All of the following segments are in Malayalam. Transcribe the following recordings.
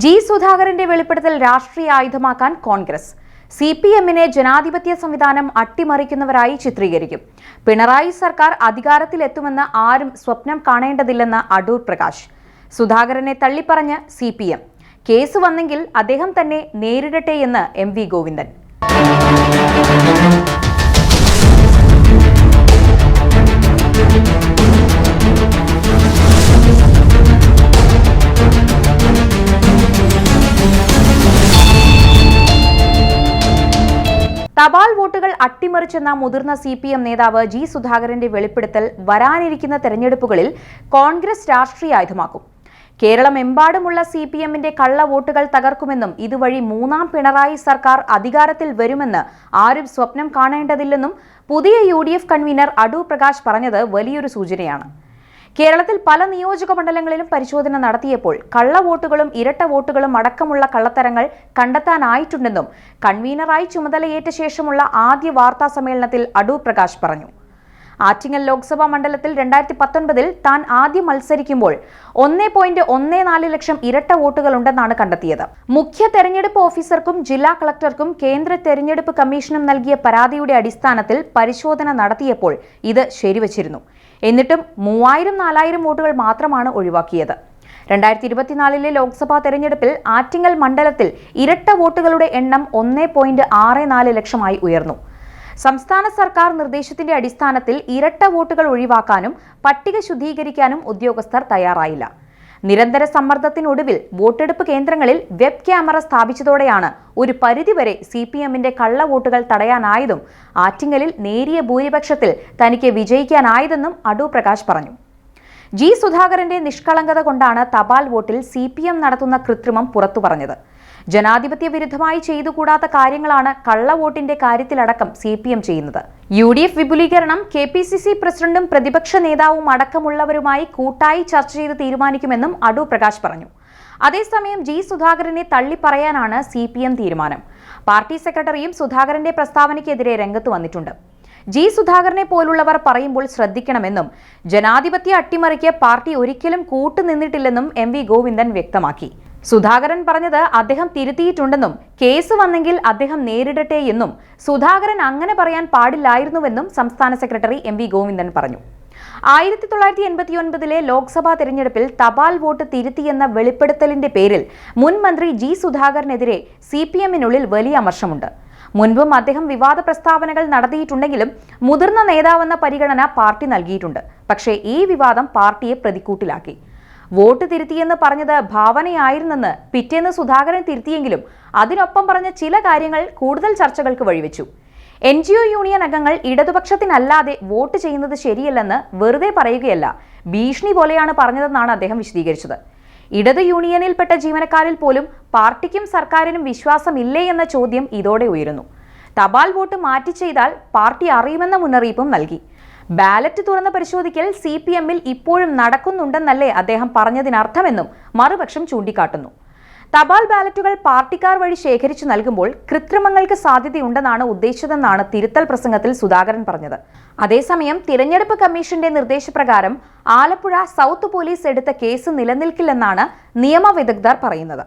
ജി സുധാകരന്റെ വെളിപ്പെടുത്തൽ രാഷ്ട്രീയ ആയുധമാക്കാൻ കോൺഗ്രസ്. സി പി എമ്മിനെ ജനാധിപത്യ സംവിധാനം അട്ടിമറിക്കുന്നവരായി ചിത്രീകരിക്കും. പിണറായി സർക്കാർ അധികാരത്തിലെത്തുമെന്ന് ആരും സ്വപ്നം കാണേണ്ടതില്ലെന്ന് അടൂർ പ്രകാശ്. സുധാകരനെ തള്ളിപ്പറഞ്ഞ് സി പി എം കേസ് വന്നെങ്കിൽ അദ്ദേഹം തന്നെ നേരിടട്ടെ എന്ന് എം വി ഗോവിന്ദൻ. തപാൽ വോട്ടുകൾ അട്ടിമറിച്ചെന്ന മുതിർന്ന സി പി എം നേതാവ് ജി സുധാകരന്റെ വെളിപ്പെടുത്തൽ വരാനിരിക്കുന്ന തെരഞ്ഞെടുപ്പുകളിൽ കോൺഗ്രസ് രാഷ്ട്രീയായുധമാക്കും കേരളമെമ്പാടുമുള്ള സി പി എമ്മിന്റെ കള്ള വോട്ടുകൾ തകർക്കുമെന്നും ഇതുവഴി മൂന്നാം പിണറായി സർക്കാർ അധികാരത്തിൽ വരുമെന്ന് ആരും സ്വപ്നം കാണേണ്ടതില്ലെന്നും പുതിയ യു കൺവീനർ അടൂർ പ്രകാശ് പറഞ്ഞത് വലിയൊരു സൂചനയാണ്. കേരളത്തിൽ പല നിയോജക മണ്ഡലങ്ങളിലും പരിശോധന നടത്തിയപ്പോൾ കള്ളവോട്ടുകളും ഇരട്ട വോട്ടുകളും അടക്കമുള്ള കള്ളത്തരങ്ങൾ കണ്ടെത്താനായിട്ടുണ്ടെന്നും കൺവീനറായി ചുമതലയേറ്റ ശേഷമുള്ള ആദ്യ വാർത്താ സമ്മേളനത്തിൽ അടൂർ പ്രകാശ് പറഞ്ഞു ആറ്റിങ്ങൽ ലോക്സഭാ മണ്ഡലത്തിൽ രണ്ടായിരത്തി പത്തൊൻപതിൽ താൻ ആദ്യം മത്സരിക്കുമ്പോൾ ഒന്നേ പോയിന്റ് ഒന്നേ നാല് ലക്ഷം ഇരട്ട വോട്ടുകളുണ്ടെന്നാണ് കണ്ടെത്തിയത്. മുഖ്യ തെരഞ്ഞെടുപ്പ് ഓഫീസർക്കും ജില്ലാ കളക്ടർക്കും കേന്ദ്ര തെരഞ്ഞെടുപ്പ് കമ്മീഷനും നൽകിയ പരാതിയുടെ അടിസ്ഥാനത്തിൽ പരിശോധന നടത്തിയപ്പോൾ ഇത് ശരിവച്ചിരുന്നു. എന്നിട്ടും മൂവായിരം നാലായിരം വോട്ടുകൾ മാത്രമാണ് ഒഴിവാക്കിയത്. രണ്ടായിരത്തി ഇരുപത്തിനാലിലെ ലോക്സഭാ തെരഞ്ഞെടുപ്പിൽ ആറ്റിങ്ങൽ മണ്ഡലത്തിൽ ഇരട്ട വോട്ടുകളുടെ എണ്ണം ഒന്നേ പോയിന്റ് ആറ് നാല് ലക്ഷമായി ഉയർന്നു. സംസ്ഥാന സർക്കാർ നിർദ്ദേശത്തിന്റെ അടിസ്ഥാനത്തിൽ ഇരട്ട വോട്ടുകൾ ഒഴിവാക്കാനും പട്ടിക ശുദ്ധീകരിക്കാനും ഉദ്യോഗസ്ഥർ തയ്യാറായില്ല. നിരന്തര സമ്മർദ്ദത്തിനൊടുവിൽ വോട്ടെടുപ്പ് കേന്ദ്രങ്ങളിൽ വെബ് ക്യാമറ സ്ഥാപിച്ചതോടെയാണ് ഒരു പരിധിവരെ സി പി എമ്മിന്റെ കള്ള വോട്ടുകൾ തടയാനായതും ആറ്റിങ്ങലിൽ നേരിയ ഭൂരിപക്ഷത്തിൽ തനിക്ക് വിജയിക്കാനായതെന്നും അടൂർ പ്രകാശ് പറഞ്ഞു. ജി സുധാകരന്റെ നിഷ്കളങ്കത കൊണ്ടാണ് തപാൽ വോട്ടിൽ സി നടത്തുന്ന കൃത്രിമം പുറത്തു പറഞ്ഞത് ജനാധിപത്യ വിരുദ്ധമായി ചെയ്തുകൂടാത്ത കാര്യങ്ങളാണ് കള്ളവോട്ടിന്റെ കാര്യത്തിലടക്കം സി പി എം ചെയ്യുന്നത്. യു ഡി എഫ് വിപുലീകരണം കെ പി സി സി പ്രസിഡന്റും പ്രതിപക്ഷ നേതാവും അടക്കമുള്ളവരുമായി കൂട്ടായി ചർച്ച ചെയ്ത് തീരുമാനിക്കുമെന്നും അടൂർ പ്രകാശ് പറഞ്ഞു. അതേസമയം ജി സുധാകരനെ തള്ളിപ്പറയാനാണ് സി പി എം തീരുമാനം. പാർട്ടി സെക്രട്ടറിയും സുധാകരന്റെ പ്രസ്താവനയ്ക്കെതിരെ രംഗത്ത് വന്നിട്ടുണ്ട്. ജി സുധാകരനെ പോലുള്ളവർ പറയുമ്പോൾ ശ്രദ്ധിക്കണമെന്നും ജനാധിപത്യ അട്ടിമറിക്ക് പാർട്ടി ഒരിക്കലും കൂട്ടുനിന്നിട്ടില്ലെന്നും എം വി ഗോവിന്ദൻ വ്യക്തമാക്കി. സുധാകരൻ പറഞ്ഞത് അദ്ദേഹം തിരുത്തിയിട്ടുണ്ടെന്നും കേസ് വന്നെങ്കിൽ അദ്ദേഹം നേരിടട്ടെ എന്നും സുധാകരൻ അങ്ങനെ പറയാൻ പാടില്ലായിരുന്നുവെന്നും സംസ്ഥാന സെക്രട്ടറി എം വി ഗോവിന്ദൻ പറഞ്ഞു. ആയിരത്തി തൊള്ളായിരത്തി എൺപത്തി ഒൻപതിലെ ലോക്സഭാ തെരഞ്ഞെടുപ്പിൽ തപാൽ വോട്ട് തിരുത്തിയെന്ന വെളിപ്പെടുത്തലിന്റെ പേരിൽ മുൻ മന്ത്രി ജി സുധാകരനെതിരെ സി പി എമ്മിനുള്ളിൽ വലിയ അമർഷമുണ്ട്. മുൻപും അദ്ദേഹം വിവാദ പ്രസ്താവനകൾ നടത്തിയിട്ടുണ്ടെങ്കിലും മുതിർന്ന നേതാവെന്ന പരിഗണന പാർട്ടി നൽകിയിട്ടുണ്ട്. പക്ഷേ ഈ വിവാദം പാർട്ടിയെ പ്രതിക്കൂട്ടിലാക്കി. വോട്ട് തിരുത്തിയെന്ന് പറഞ്ഞത് ഭാവനയായിരുന്നെന്ന് പിറ്റേന്ന് സുധാകരൻ തിരുത്തിയെങ്കിലും അതിനൊപ്പം പറഞ്ഞ ചില കാര്യങ്ങൾ കൂടുതൽ ചർച്ചകൾക്ക് വഴിവെച്ചു. എൻ ജി ഒ യൂണിയൻ അംഗങ്ങൾ ഇടതുപക്ഷത്തിനല്ലാതെ വോട്ട് ചെയ്യുന്നത് ശരിയല്ലെന്ന് വെറുതെ പറയുകയല്ല ഭീഷണി പോലെയാണ് പറഞ്ഞതെന്നാണ് അദ്ദേഹം വിശദീകരിച്ചത്. ഇടത് യൂണിയനിൽപ്പെട്ട ജീവനക്കാരിൽ പോലും പാർട്ടിക്കും സർക്കാരിനും വിശ്വാസമില്ലേ എന്ന ചോദ്യം ഇതോടെ ഉയരുന്നു. തപാൽ വോട്ട് മാറ്റി ചെയ്താൽ പാർട്ടി അറിയുമെന്ന മുന്നറിയിപ്പും നൽകി. ബാലറ്റ് തുറന്ന് പരിശോധിക്കൽ സി പി എമ്മിൽ ഇപ്പോഴും നടക്കുന്നുണ്ടെന്നല്ലേ അദ്ദേഹം പറഞ്ഞതിനർത്ഥമെന്നും മറുപക്ഷം ചൂണ്ടിക്കാട്ടുന്നു. തപാൽ ബാലറ്റുകൾ പാർട്ടിക്കാർ വഴി ശേഖരിച്ചു നൽകുമ്പോൾ കൃത്രിമങ്ങൾക്ക് സാധ്യതയുണ്ടെന്നാണ് ഉദ്ദേശിച്ചതെന്നാണ് തിരുത്തൽ പ്രസംഗത്തിൽ സുധാകരൻ പറഞ്ഞത്. അതേസമയം തിരഞ്ഞെടുപ്പ് കമ്മീഷന്റെ നിർദ്ദേശപ്രകാരം ആലപ്പുഴ സൗത്ത് പോലീസ് എടുത്ത കേസ് നിലനിൽക്കില്ലെന്നാണ് നിയമവിദഗ്ധർ പറയുന്നത്.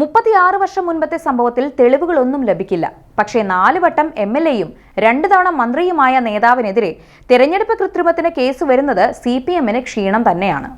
മുപ്പത്തിയാറ് വർഷം മുൻപത്തെ സംഭവത്തിൽ തെളിവുകളൊന്നും ലഭിക്കില്ല. പക്ഷേ നാല് വട്ടം എം എൽ എയും രണ്ടു തവണ മന്ത്രിയുമായ നേതാവിനെതിരെ തെരഞ്ഞെടുപ്പ് കൃത്രിമത്തിന് കേസ് വരുന്നത് സി പി എമ്മിന് ക്ഷീണം തന്നെയാണ്.